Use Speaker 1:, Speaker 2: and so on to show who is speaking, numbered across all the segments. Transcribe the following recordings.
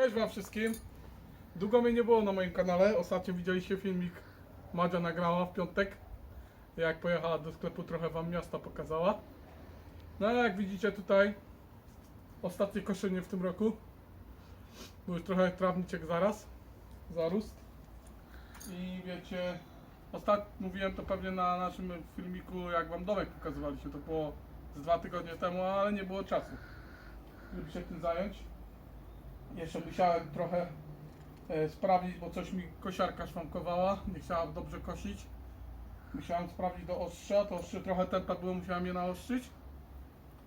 Speaker 1: Cześć wam wszystkim. Długo mnie nie było na moim kanale. Ostatnio widzieliście filmik Madzia nagrała w piątek. Jak pojechała do sklepu, trochę wam miasta pokazała. No ale jak widzicie tutaj, ostatnie koszenie w tym roku. Był już trochę trawniczek zaraz, zarósł. I wiecie, ostatnio mówiłem to pewnie na naszym filmiku, jak wam domek pokazywaliście. To było z dwa tygodnie temu, ale nie było czasu, żeby się tym zająć. Jeszcze musiałem trochę e, sprawdzić, bo coś mi kosiarka szwankowała, nie chciała dobrze kosić. Musiałem sprawdzić do ostrza, to ostrze trochę tempa było, musiałem je naostrzyć.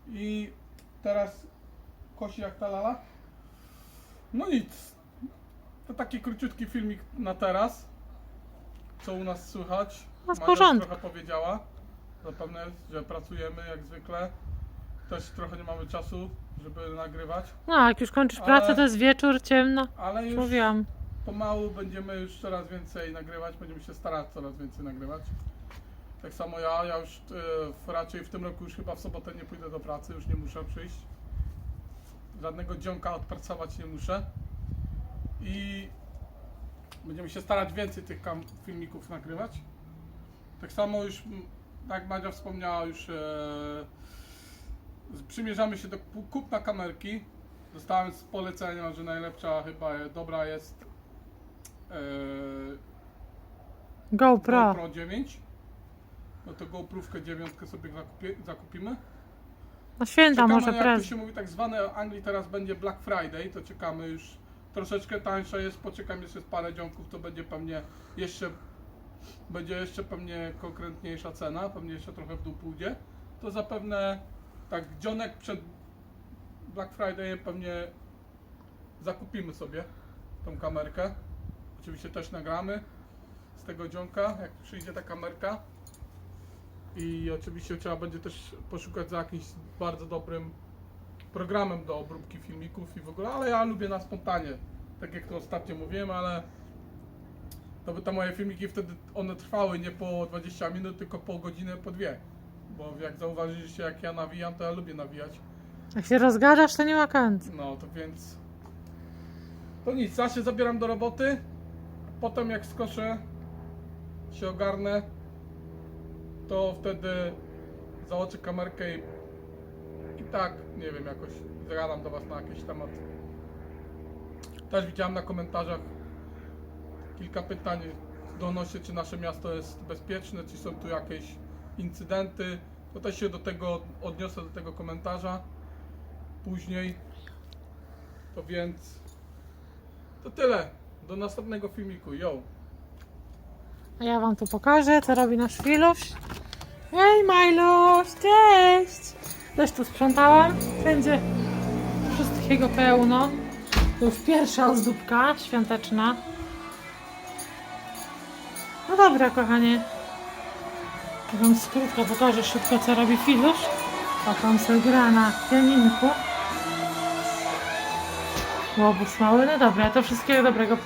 Speaker 1: I teraz kosi jak ta lala. No nic. To taki króciutki filmik na teraz. Co u nas słychać?
Speaker 2: No w
Speaker 1: Madzia
Speaker 2: porządku.
Speaker 1: trochę powiedziała. Zapewne, że pracujemy jak zwykle. Też trochę nie mamy czasu, żeby nagrywać.
Speaker 2: No, jak już kończysz
Speaker 1: Ale-
Speaker 2: pracę, to jest wieczór, ciemno.
Speaker 1: Ale
Speaker 2: Już
Speaker 1: już
Speaker 2: mówiłam.
Speaker 1: pomału będziemy już coraz więcej nagrywać, będziemy się starać coraz więcej nagrywać. Tak samo ja, ja już e, raczej w tym roku już chyba w sobotę nie pójdę do pracy, już nie muszę przyjść. Żadnego dzionka odpracować nie muszę. I będziemy się starać więcej tych kam- filmików nagrywać. Tak samo już, m, tak jak Madzia wspomniała, już e, przymierzamy się do ku- kupna kamerki. Dostałem z polecenia, że najlepsza chyba dobra jest e,
Speaker 2: GoPro.
Speaker 1: GoPro 9. No to GoPrówkę 9 sobie zakupimy.
Speaker 2: Na święta
Speaker 1: Czekamy,
Speaker 2: może
Speaker 1: jak to
Speaker 2: prezent.
Speaker 1: się mówi tak zwane w Anglii teraz będzie Black Friday, to czekamy już troszeczkę tańsze jest, poczekam jeszcze z parę dzionków, to będzie pewnie jeszcze będzie jeszcze pewnie konkretniejsza cena, pewnie jeszcze trochę w dół pójdzie. To zapewne tak dzionek przed Black Friday pewnie zakupimy sobie tą kamerkę. Oczywiście też nagramy z tego dzionka, jak przyjdzie ta kamerka. I oczywiście trzeba będzie też poszukać za jakimś bardzo dobrym programem do obróbki filmików i w ogóle, ale ja lubię na spontanie, tak jak to ostatnio mówiłem, ale to by te moje filmiki wtedy one trwały nie po 20 minut, tylko po godzinę, po dwie. Bo jak zauważyliście, jak ja nawijam, to ja lubię nawijać.
Speaker 2: Jak się rozgadasz, to nie ma końca.
Speaker 1: No to więc. To nic, ja się zabieram do roboty. Potem jak skoszę, się ogarnę, to wtedy założę kamerkę i, i tak, nie wiem, jakoś zagadam do Was na jakiś temat. Też widziałem na komentarzach kilka pytań donośnie, czy nasze miasto jest bezpieczne, czy są tu jakieś incydenty. To też się do tego odniosę do tego komentarza później. To więc to tyle. Do następnego filmiku. Yo!
Speaker 2: A ja wam tu pokażę, co robi nasz Filuś. Hej, Majluś, cześć! Też tu sprzątałam. Wszędzie wszystkiego pełno. To już pierwsza ozdóbka świąteczna. No dobra, kochanie. Wam skrótko pokażę szybko, co robi Filuś. A tam sobie gra na pianinku. Łobuz mały, no dobra, to wszystkiego dobrego